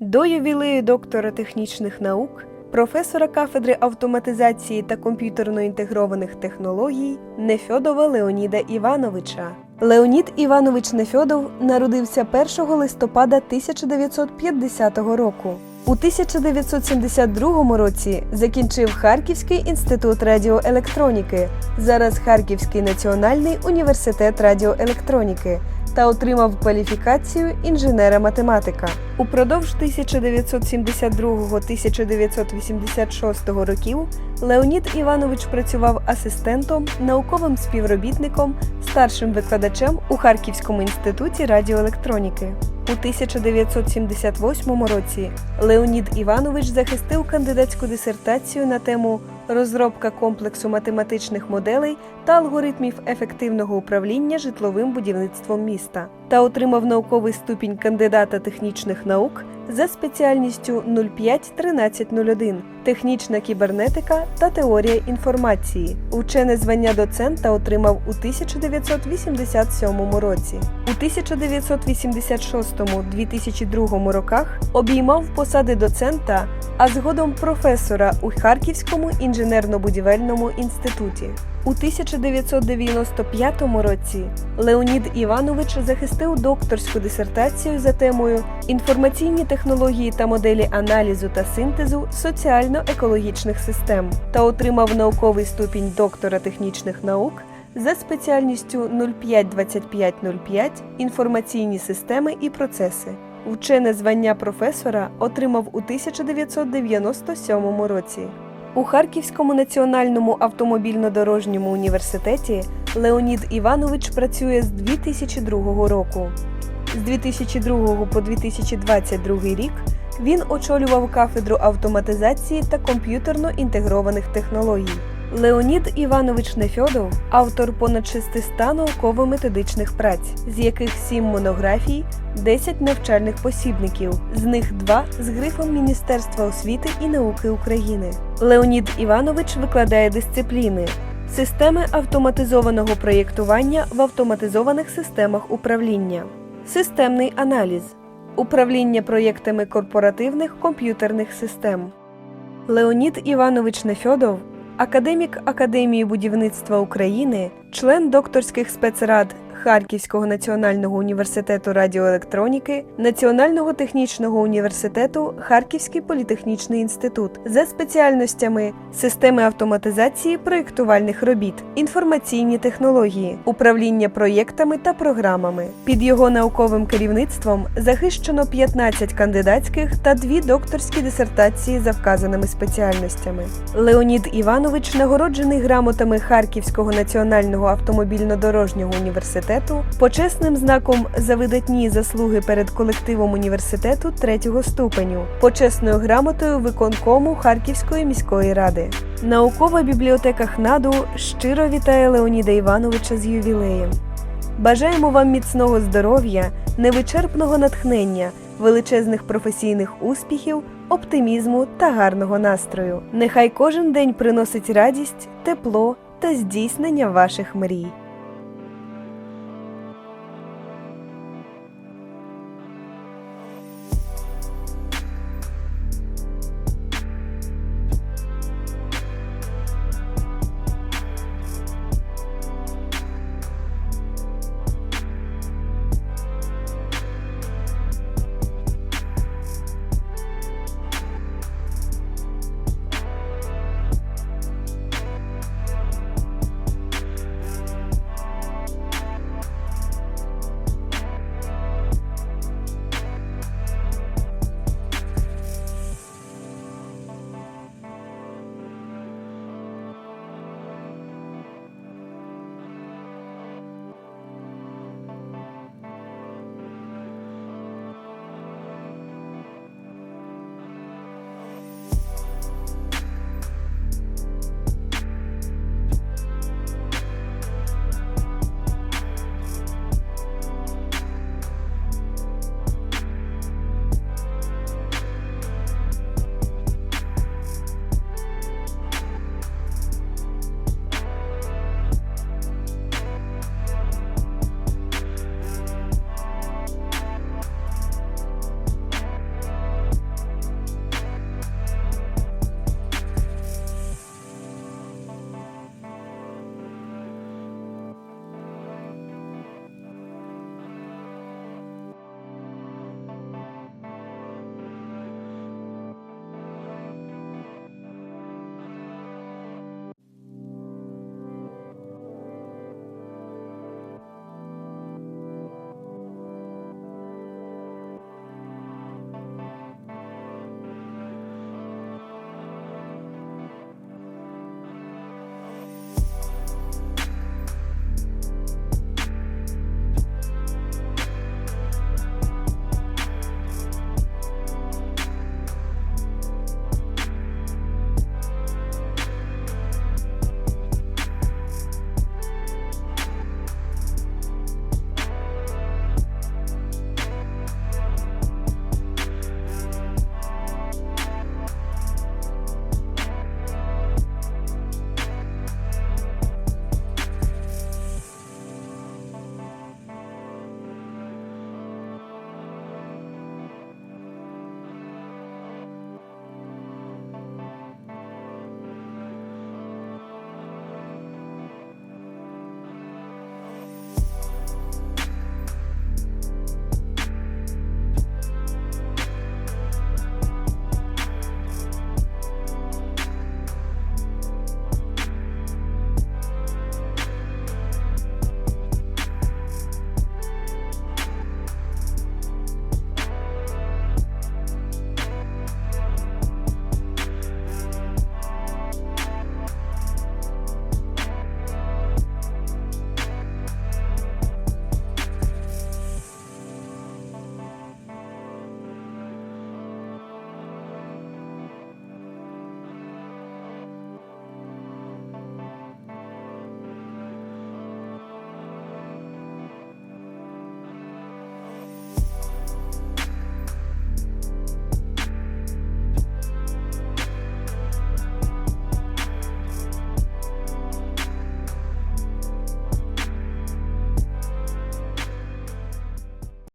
До ювілею доктора технічних наук, професора кафедри автоматизації та комп'ютерно інтегрованих технологій Нефьодова Леоніда Івановича. Леонід Іванович Нефьодов народився 1 листопада 1950 року. У 1972 році закінчив Харківський інститут радіоелектроніки, зараз Харківський національний університет радіоелектроніки та отримав кваліфікацію інженера-математика. Упродовж 1972-1986 років Леонід Іванович працював асистентом, науковим співробітником, старшим викладачем у Харківському інституті радіоелектроніки. У 1978 році Леонід Іванович захистив кандидатську дисертацію на тему розробка комплексу математичних моделей та алгоритмів ефективного управління житловим будівництвом міста та отримав науковий ступінь кандидата технічних наук за спеціальністю 05-1301 технічна кібернетика та теорія інформації. Учене звання доцента отримав у 1987 році. У 1986-2002 роках обіймав посади доцента, а згодом професора у Харківському інженерно-будівельному інституті. У 1995 році Леонід Іванович захистив докторську дисертацію за темою Інформаційні технології та моделі аналізу та синтезу соціально-екологічних систем та отримав науковий ступінь доктора технічних наук за спеціальністю 052505 інформаційні системи і процеси. Вчене звання професора отримав у 1997 році. У Харківському національному автомобільно-дорожньому університеті Леонід Іванович працює з 2002 року. З 2002 по 2022 рік він очолював кафедру автоматизації та комп'ютерно інтегрованих технологій. Леонід Іванович Нефьодов автор понад 600 науково-методичних праць, з яких 7 монографій, 10 навчальних посібників, з них 2 з грифом Міністерства освіти і науки України. Леонід Іванович викладає дисципліни системи автоматизованого проєктування в автоматизованих системах управління, системний аналіз, управління проєктами корпоративних комп'ютерних систем. Леонід Іванович Нефьодов академік Академії будівництва України, член докторських спецрад Харківського національного університету радіоелектроніки, Національного технічного університету Харківський політехнічний інститут за спеціальностями системи автоматизації проєктувальних робіт, інформаційні технології, управління проєктами та програмами. Під його науковим керівництвом захищено 15 кандидатських та дві докторські дисертації за вказаними спеціальностями. Леонід Іванович нагороджений грамотами Харківського національного автомобільно-дорожнього університету, почесним знаком за видатні заслуги перед колективом університету третього ступеню, почесною грамотою виконкому Харківської міської ради. Наукова бібліотека ХНАДу щиро вітає Леоніда Івановича з ювілеєм. Бажаємо вам міцного здоров'я, невичерпного натхнення, величезних професійних успіхів, оптимізму та гарного настрою. Нехай кожен день приносить радість, тепло та здійснення ваших мрій.